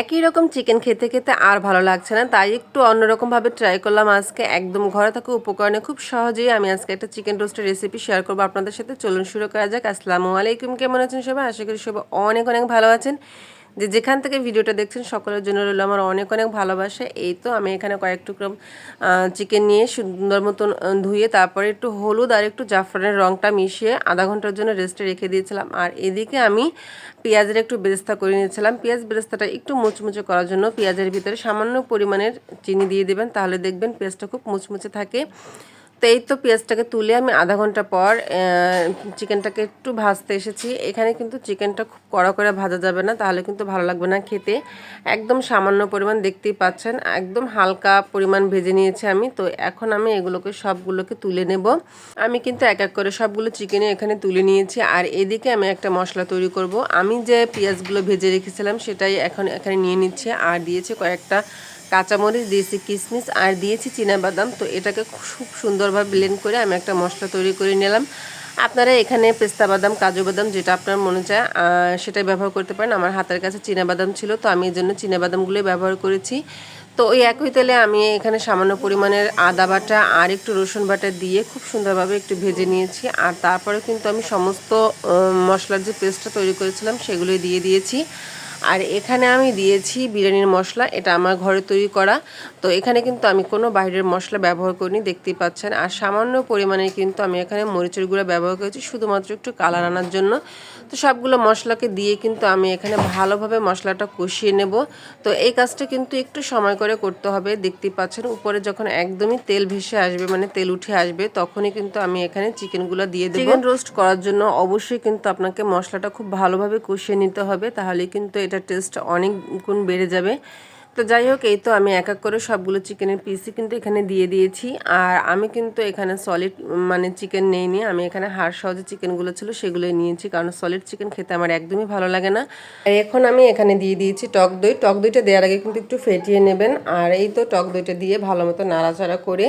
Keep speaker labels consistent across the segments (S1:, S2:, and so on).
S1: একই রকম চিকেন খেতে খেতে আর ভালো লাগছে না, তাই একটু অন্যরকমভাবে ট্রাই করলাম আজকে একদম ঘরে থাকা উপকরণে। খুব সহজেই আমি আজকে একটা চিকেন রোস্টের রেসিপি শেয়ার করব আপনাদের সাথে। চলুন শুরু করা যাক। আসসালামু আলাইকুম, কেমন আছেন সবাই? আশা করি সবাই অনেক অনেক ভালো আছেন। যে যেখান থেকে ভিডিওটা দেখছেন, সকলের জন্য রইল আমার অনেক অনেক ভালোবাসা। এই তো আমি এখানে কয়েক টুকরো চিকেন নিয়ে সুন্দর মতন ধুয়ে তারপরে একটু হলুদ আর একটু জাফরানের রঙটা মিশিয়ে আধা ঘণ্টার জন্য রেস্টে রেখে দিয়েছিলাম। আর এদিকে আমি পেঁয়াজের একটু বেরেস্তা করে নিয়েছিলাম। পেঁয়াজ বেরেস্তাটা একটু মুচমুচে করার জন্য পেঁয়াজের ভিতরে সামান্য পরিমাণের চিনি দিয়ে দেবেন, তাহলে দেখবেন পেঁয়াজটা খুব মুচমুচে থাকে। তো এই তো পেঁয়াজটাকে তুলে আমি আধা ঘণ্টা পর চিকেনটাকে একটু ভাজতে এসেছি। এখানে কিন্তু চিকেনটা খুব কড়া করে ভাজা যাবে না, তাহলে কিন্তু ভালো লাগবে না খেতে। একদম সামান্য পরিমাণ দেখতেই পাচ্ছেন, একদম হালকা পরিমাণ ভেজে নিয়েছি আমি। তো এখন আমি এগুলোকে সবগুলোকে তুলে নেব। আমি কিন্তু এক এক করে সবগুলো চিকেনে এখানে তুলে নিয়েছি। আর এদিকে আমি একটা মশলা তৈরি করব। আমি যে পেঁয়াজগুলো ভেজে রেখেছিলাম, সেটাই এখন এখানে নিয়ে নিচ্ছে। আর দিয়েছি কয়েকটা কাঁচামরিচ দিয়েছি কিশমিশ আর দিয়েছি বাদাম তো এটাকে খুব সুন্দরভাবে ব্লেন্ড করে আমি একটা মশলা তৈরি করে নিলাম। আপনারা এখানে পেস্তা বাদাম, কাজু বাদাম যেটা আপনার মনে চায় সেটাই ব্যবহার করতে পারেন। আমার হাতের কাছে বাদাম ছিল, তো আমি এই জন্য বাদামগুলোই ব্যবহার করেছি। তো ওই একই তেলে আমি এখানে সামান্য পরিমাণের আদা বাটা আর একটু রসুন বাটা দিয়ে খুব সুন্দরভাবে একটু ভেজে নিয়েছি। আর তারপরে কিন্তু আমি সমস্ত মশলার যে পেস্টটা তৈরি করেছিলাম, সেগুলোই দিয়ে দিয়েছি। আর এখানে আমি দিয়েছি বিরিয়ানির মশলা এটা আমার ঘরে তৈরি করা। তো এখানে কিন্তু আমি কোনো বাইরের মশলা ব্যবহার করিনি দেখতেই পাচ্ছেন। আর সামান্য পরিমাণে কিন্তু আমি এখানে মরিচের গুঁড়া ব্যবহার করেছি শুধুমাত্র একটু কালার আনার জন্য। তো সবগুলো মশলাকে দিয়ে কিন্তু আমি এখানে ভালোভাবে মশলাটা কষিয়ে নেব। তো এই কাজটা কিন্তু একটু সময় করে করতে হবে দেখতেই পাচ্ছেন। উপরে যখন একদমই তেল ভেসে আসবে মানে তেল উঠে আসবে তখনই কিন্তু আমি এখানে চিকেনগুলো দিয়ে দেবো। চিকেন রোস্ট করার জন্য অবশ্যই কিন্তু আপনাকে মশলাটা খুব ভালোভাবে কষিয়ে নিতে হবে তাহলে কিন্তু এটা টেস্ট অনেক গুণ বেড়ে যাবে। তো যাই হোক, এই তো আমি এক এক করে সবগুলো চিকেনের পিসই কিন্তু এখানে দিয়ে দিয়েছি। আর আমি কিন্তু এখানে সলিড মানে চিকেন নেইনি। আমি এখানে হাড় সহ যে চিকেনগুলো ছিল সেগুলোই নিয়েছি, কারণ সলিড চিকেন খেতে আমার একদমই ভালো লাগে না। এখন আমি এখানে দিয়ে দিয়েছি টক দই। টক দইটা দেওয়ার আগে কিন্তু একটু ফেটিয়ে নেবেন। আর এই তো টক দইটা দিয়ে ভালো মতো নাড়াচাড়া করে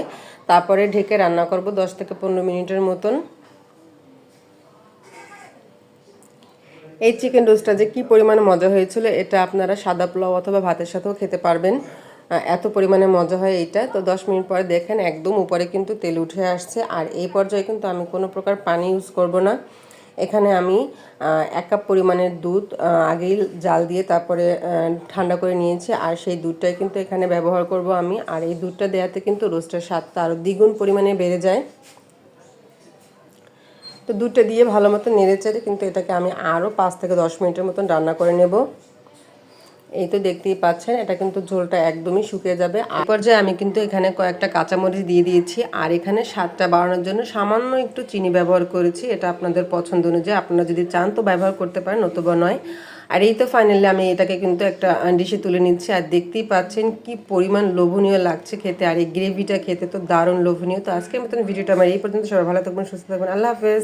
S1: তারপরে ঢেকে রান্না করব দশ থেকে পনেরো মিনিটের মতন। এই চিকেন রোস্টটা যে কী পরিমাণে মজা হয়েছিল, এটা আপনারা সাদা পোলাও অথবা ভাতের সাথেও খেতে পারবেন। এত পরিমাণে মজা হয় এইটা। তো দশ মিনিট পরে দেখেন একদম উপরে কিন্তু তেল উঠে আসছে। আর এই পর্যায়ে কিন্তু আমি কোনো প্রকার পানি ইউজ করব না। এখানে আমি এক কাপ পরিমাণের দুধ আগেই জাল দিয়ে তারপরে ঠান্ডা করে নিয়েছি। আর সেই দুধটাই কিন্তু এখানে ব্যবহার করব আমি। আর এই দুধটা দেওয়াতে কিন্তু রোস্টের স্বাদটা আরও দ্বিগুণ পরিমাণে বেড়ে যায়। তো দুধটা দিয়ে ভালো মতো নেড়ে চেড়ে কিন্তু এটাকে আমি আরও পাঁচ থেকে দশ মিনিটের মতন রান্না করে নেব। এই তো দেখতেই পাচ্ছেন, এটা কিন্তু ঝোলটা একদমই শুকিয়ে যাবে। আর পর্যায়ে আমি কিন্তু এখানে কয়েকটা কাঁচামরিচ দিয়ে দিয়েছি, আর এখানে স্বাদটা বাড়ানোর জন্য সামান্য একটু চিনি ব্যবহার করেছি, এটা আপনাদের পছন্দ অনুযায়ী। আপনারা যদি চান তো ব্যবহার করতে পারেন, নতুবা নয়। আর এই তো ফাইনালি আমি এটাকে কিন্তু একটা ডিশে তুলে নিচ্ছি, আর দেখতেই পাচ্ছেন কি পরিমাণ লোভনীয় লাগছে খেতে, আর এই গ্রেভিটা খেতে তো দারুণ লোভনীয়। তো আজকের মতন ভিডিওটা আমার এই পর্যন্ত, সবাই ভালো থাকবেন, সুস্থ থাকবেন, আল্লাহ হাফেজ।